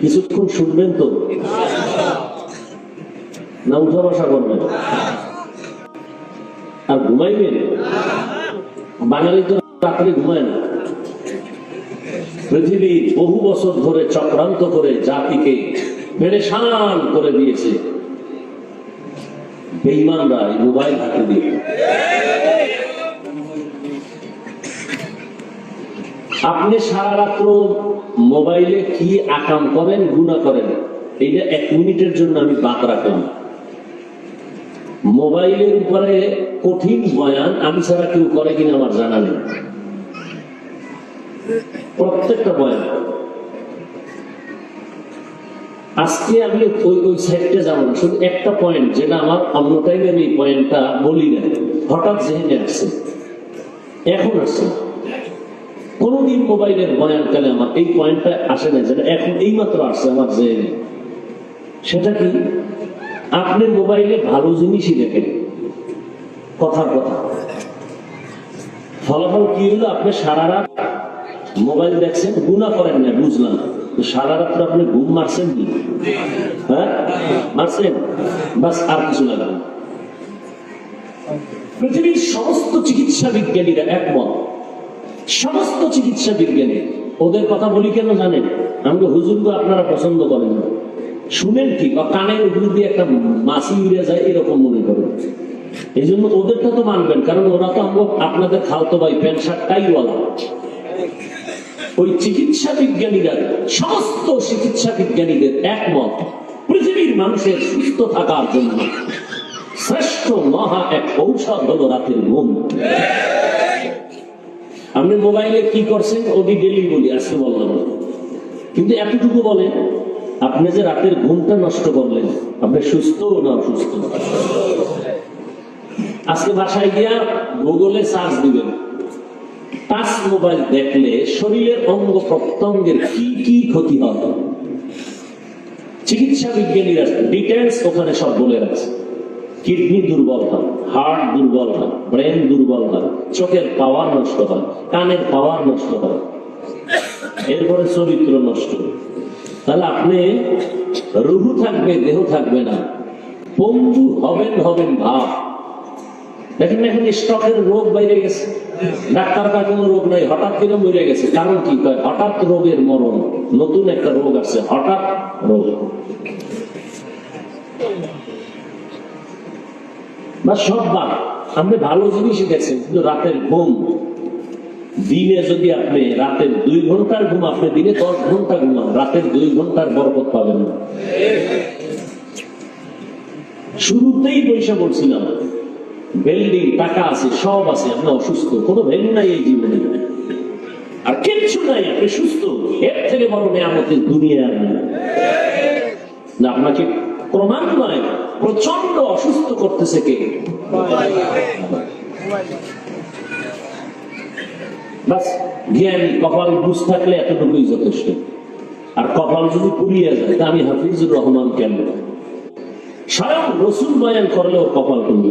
কিছুক্ষণ শুনবেন তো? না উঠা বসা করবেন আর ঘুমাইবেন? বাঙালি তো রাত্রে ঘুমায় না। পৃথিবী বহু বছর ধরে চক্রান্ত করে জাতিকে পেরেশান করে দিয়েছে। বেইমানরা এই মোবাইল হাতে দিয়ে। আপনি সারা রাত্র মোবাইলে কি আকাম করেন গুণা করেন, এইটা এক মিনিটের জন্য আমি বাদ রাখলাম। মোবাইলের উপরে কঠিন বয়ান আমি ছাড়া কেউ করে কিনা আমার জানা নেই। প্রত্যেকটা বয়ান। আজকে আমি ওই ওই সাইডটা যাব না, শুধু একটা পয়েন্ট যেটা আমার অন্য টাইমে আমি পয়েন্টটা বলি না হঠাৎ জেনে আসছে। এখন আসছে। কোনদিন মোবাইলের বয়ানকালে আমার এই পয়েন্টটা আসে না যেটা এখন এই মাত্র আসছে আমার যে সেটা কি? আপনি মোবাইলে ভালো জিনিসই দেখেন। কথার কথা। ফলাফল কি হলো? আপনি সারা রাত মোবাইল দেখছেন গুণা করেন না, বুঝলাম। সারা রাত্র আপনি ঘুম মারছেন কি? হ্যাঁ? মারছেন? বাস আর কিছু লাগবে। পৃথিবীর সমস্ত চিকিৎসা বিজ্ঞানীরা একমত। সমস্ত চিকিৎসা বিজ্ঞানী, ওদের কথা বলি কেন জানেন? আমাকে হুজুর তো আপনারা পছন্দ করেন না। শুনেন ঠিক কানের উপর দিয়ে একটা মাসি উড়ে যায়, এরকম মনে করেন। এই জন্য ওদেরটা তো মানবেন, কারণ ওরা তো আমরা আপনাদের খালতো ভাই, প্যান্ট শার্ট টাইওয়ালা। ওই চিকিৎসা বিজ্ঞানীরা, সমস্ত চিকিৎসা বিজ্ঞানীদের একমত, পৃথিবীর মানুষের সুস্থ থাকার জন্য শ্রেষ্ঠ মহা এক ঔষধ হলো রাতের ঘুম। আপনি মোবাইলে কি করছেন? ওটি ডেলি বলি, আজকে বললাম কিন্তু এতটুকু বলেন, আপনি যে রাতের ঘুমটা নষ্ট করলেন, আপনি সুস্থ না অসুস্থ? আজকে বাসায় গিয়া গুগলে সার্চ দিবেন। টাচ মোবাইল দেখলে শরীরের অঙ্গ প্রত্যঙ্গের কি কি ক্ষতি হয়? চিকিৎসা বিজ্ঞানীরা ডিটেলস ওখানে সব বলে রাখছে। কিডনি দুর্বল হয়, হার্ট দুর্বল হয়, ব্রেন দুর্বল হয়, চোখের পাওয়ার নষ্ট হয়, কানের পাওয়ার নষ্ট হয়, এরপরে চরিত্র নষ্ট। তাহলে আপনি রুহু থাকবে, দেহ থাকবে না। পঙ্গু হবেন হবেন ভাব। দেখেন এখন স্টকের রোগ বাইরে গেছে? ডাক্তার কোনো রোগ নাই, হঠাৎ করে মরে গেছে। কারণ কি কয়? হঠাৎ রোগের মরণ। নতুন একটা রোগ আছে হঠাৎ রোগ। বা সব বাদ আপনি ভালো জিনিসই দেখছেন কিন্তু রাতের ঘুম, দিনে যদি আপনি রাতের দুই ঘণ্টার ঘুম, আপনি দিনে দশ ঘণ্টা ঘুমান, রাতের দুই ঘণ্টার বরকত পাবেন শুরুতেই পয়সা বলছিলাম, বিল্ডিং, টাকা আছে, সব আছে, আপনি অসুস্থ, কোনো ভ্যালু নাই এই জীবনে। আর কিচ্ছু নাই, আপনি সুস্থ, এর থেকে বড় নেয়ামতের দুনিয়া আপনাকে ক্রমান্বয়ে প্রচণ্ড অসুস্থ করতেছে কে? জ্ঞান, কপাল, বুঝ থাকলে এতটুকুই যথেষ্ট। আর কপাল যদি পুড়িয়ে যায়, তা আমি হাফিজুর রহমান কেন স্বয়ং রসুল বয়ান করলেও কপাল তুলবে